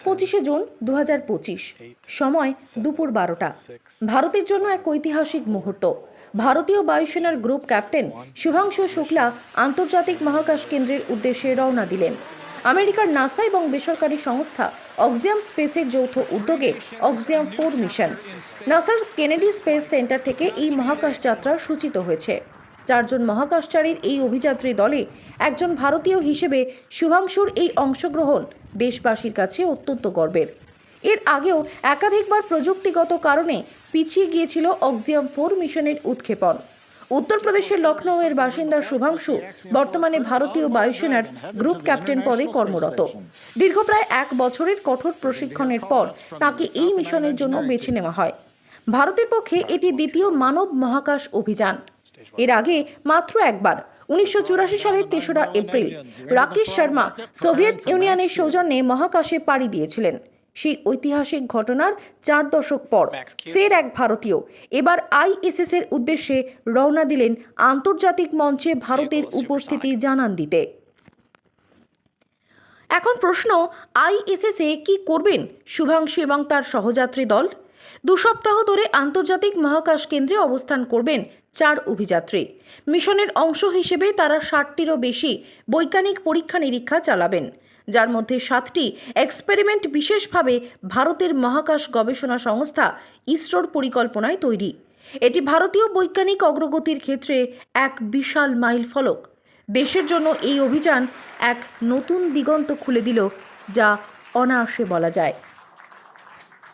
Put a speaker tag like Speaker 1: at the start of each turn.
Speaker 1: পঁচিশে জুন দু সময় দুপুর বারোটা। ভারতের জন্য এক ঐতিহাসিক মুহূর্ত। ভারতীয় বায়ুসেনার গ্রুপ ক্যাপ্টেন শুভাংশু শুক্লা আন্তর্জাতিক মহাকাশ কেন্দ্রের উদ্দেশ্যে রওনা দিলেন। আমেরিকার নাসা এবং বেসরকারি সংস্থা অক্সিয়াম স্পেসের যৌথ উদ্যোগে অক্সিয়াম ফোর মিশন। নাসার কেনেডি স্পেস সেন্টার থেকে এই মহাকাশ যাত্রা সূচিত হয়েছে। চারজন মহাকাশচারীর এই অভিযাত্রী দলে একজন ভারতীয় হিসেবে শুভাংশুর এই অংশগ্রহণ দেশবাসীর কাছে অত্যন্ত গর্বের। এর আগেও একাধিকবার প্রযুক্তিগত কারণে পিছিয়ে গিয়েছিল অক্সিয়াম ফোর মিশনের উৎক্ষেপণ। উত্তরপ্রদেশের লখনৌয়ের বাসিন্দা শুভাংশু বর্তমানে ভারতীয় বায়ুসেনার গ্রুপ ক্যাপ্টেন পদে কর্মরত। দীর্ঘ প্রায় এক বছরের কঠোর প্রশিক্ষণের পর তাকে এই মিশনের জন্য বেছে নেওয়া হয়। ভারতের পক্ষে এটি দ্বিতীয় মানব মহাকাশ অভিযান। এর আগে মাত্র একবার উনিশশো চুরাশি সালের তেসরা এপ্রিল রাকেশ শর্মা সোভিয়েত ইউনিয়নের সৌজন্যে মহাকাশে পাড়ি দিয়েছিলেন। সেই ঐতিহাসিক ঘটনার চার দশক পর ফের এক ভারতীয় এবার আইএসএস এর উদ্দেশ্যে রওনা দিলেন আন্তর্জাতিক মঞ্চে ভারতের উপস্থিতি জানান দিতে। এখন প্রশ্ন আইএসএস এ কি করবেন? শুভাংশু এবং তার সহযাত্রী দল? দু সপ্তাহ ধরে আন্তর্জাতিক মহাকাশ কেন্দ্রে অবস্থান করবেন চার অভিযাত্রী। মিশনের অংশ হিসেবে তারা ষাটটিরও বেশি বৈজ্ঞানিক পরীক্ষা নিরীক্ষা চালাবেন। যার মধ্যে সাতটি এক্সপেরিমেন্ট বিশেষভাবে ভারতের মহাকাশ গবেষণা সংস্থা ইসরোর পরিকল্পনায় তৈরি। এটি ভারতীয় বৈজ্ঞানিক অগ্রগতির ক্ষেত্রে এক বিশাল মাইল ফলক। দেশের জন্য এই অভিযান এক নতুন দিগন্ত খুলে দিল, যা অনায়াসে বলা যায়।